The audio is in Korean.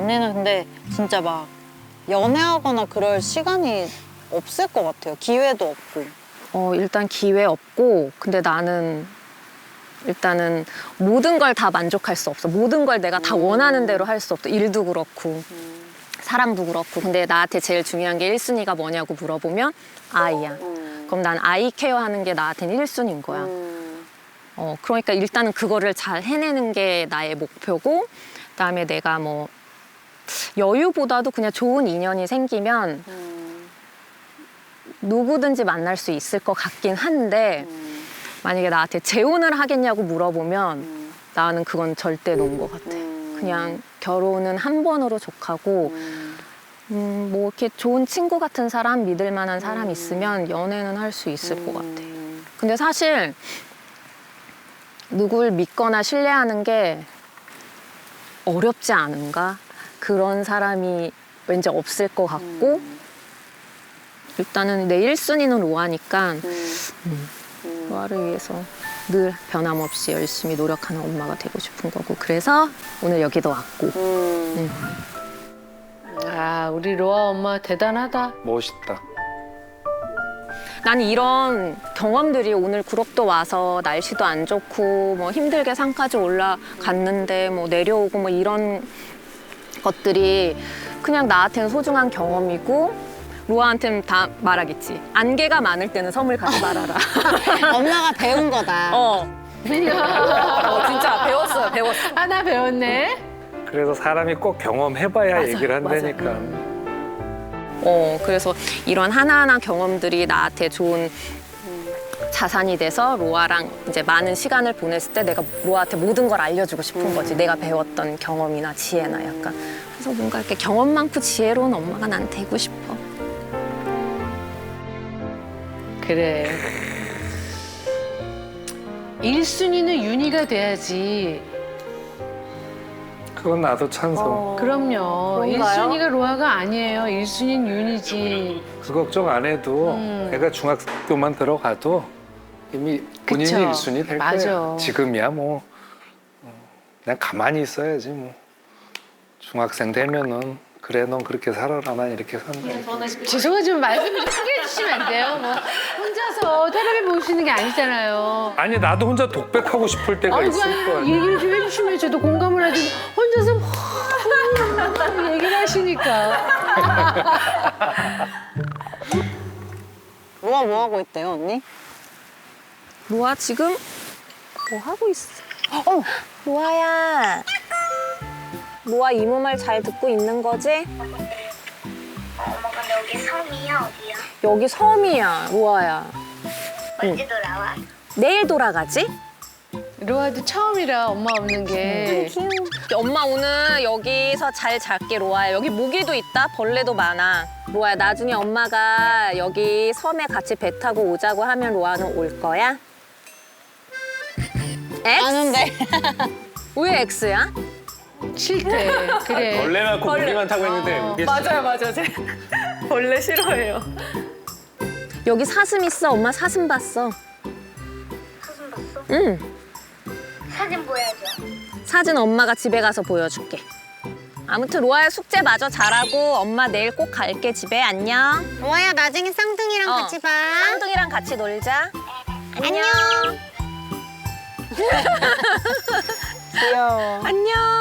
언니는 근데 진짜 막 연애하거나 그럴 시간이 없을 것 같아요. 기회도 없고. 어, 일단 기회 없고, 근데 나는 일단은 모든 걸 다 만족할 수 없어. 모든 걸 내가 다 원하는 대로 할 수 없어. 일도 그렇고, 사랑도 그렇고. 근데 나한테 제일 중요한 게 1순위가 뭐냐고 물어보면 아이야. 그럼 난 아이 케어하는 게 나한테는 1순위인 거야. 어, 그러니까 일단은 그거를 잘 해내는 게 나의 목표고, 그다음에 내가 뭐 여유보다도 그냥 좋은 인연이 생기면 누구든지 만날 수 있을 것 같긴 한데 만약에 나한테 재혼을 하겠냐고 물어보면 나는 그건 절대 놓은 것 같아. 그냥 결혼은 한 번으로 족하고 음, 뭐 이렇게 좋은 친구 같은 사람, 믿을 만한 사람 있으면 연애는 할 수 있을 것 같아. 근데 사실 누굴 믿거나 신뢰하는 게 어렵지 않은가? 그런 사람이 왠지 없을 것 같고 일단은 내 1순위는 로아니까 음, 로아를 위해서 늘 변함없이 열심히 노력하는 엄마가 되고 싶은 거고 그래서 오늘 여기도 왔고. 아, 우리 로아 엄마 대단하다. 멋있다. 난 이런 경험들이 오늘 구록도 와서 날씨도 안 좋고 뭐 힘들게 산까지 올라갔는데 뭐 내려오고 뭐 이런 것들이 그냥 나한테는 소중한 경험이고 로아한테는 다 말하겠지. 안개가 많을 때는 섬을 가지 말아라. 엄마가 배운 거다. 어. 어, 진짜 배웠어요, 배웠어. 하나 배웠네. 그래서 사람이 꼭 경험해봐야 얘기를 맞아. 한다니까. 어, 그래서 이런 하나하나 경험들이 나한테 좋은 자산이 돼서 로아랑 이제 많은 시간을 보냈을 때 내가 로아한테 모든 걸 알려주고 싶은 거지. 내가 배웠던 경험이나 지혜나 약간. 그래서 뭔가 이렇게 경험 많고 지혜로운 엄마가 난 되고 싶어. 그래. 1순위는 윤희가 돼야지. 그건 나도 찬성. 그럼요. 그런가요? 1순위가 로아가 아니에요. 1순위는 윤희지. 그 걱정 안 해도 음. 애가 중학교만 들어가도 이미 본인이 그쵸. 일순위될 맞아. 거야. 지금이야 뭐 어, 그냥 가만히 있어야지 뭐. 중학생 되면은 그래 넌 그렇게 살아라 난 이렇게 산다. 죄송하지만 말씀 좀 크게 해주시면 안 돼요? 뭐 혼자서 텔레비 보시는 게 아니잖아요. 아니 나도 혼자 독백하고 싶을 때가 아이고, 있을 거 아니야. 얘기를 좀 해주시면 저도 공감을 하지. 혼자서 막 얘기를 하시니까. 로아 뭐 하고 있대요, 언니? 로아 지금 뭐 하고 있어? 어, 로아야. 로아 이모 말 잘 듣고 있는 거지? 엄마 근데 여기 섬이야 어디야? 여기 섬이야, 로아야. 언제 돌아와? 내일 돌아가지? 로아도 처음이라 엄마 없는 게. 엄마 오늘 여기서 잘 잘게 로아야 여기 모기도 있다 벌레도 많아 로아야 나중에 엄마가 여기 섬에 같이 배 타고 오자고 하면 로아는 올 거야? X? 아는데. 왜 X야? 싫대. 그래. 벌레 낳고 벌레. 무기만 타고 있는데 어, 이게 맞아요 맞아요 제 벌레 싫어해요 여기 사슴 있어 엄마 사슴 봤어 사진 봤어? 응 사진 보여줘. 사진 엄마가 집에 가서 보여줄게 아무튼 로아야 숙제 마저 잘하고 엄마 내일 꼭 갈게 집에 안녕 로아야, 나중에 쌍둥이랑 어. 같이 봐. 쌍둥이랑 같이 놀자 안녕. 귀여워. 안녕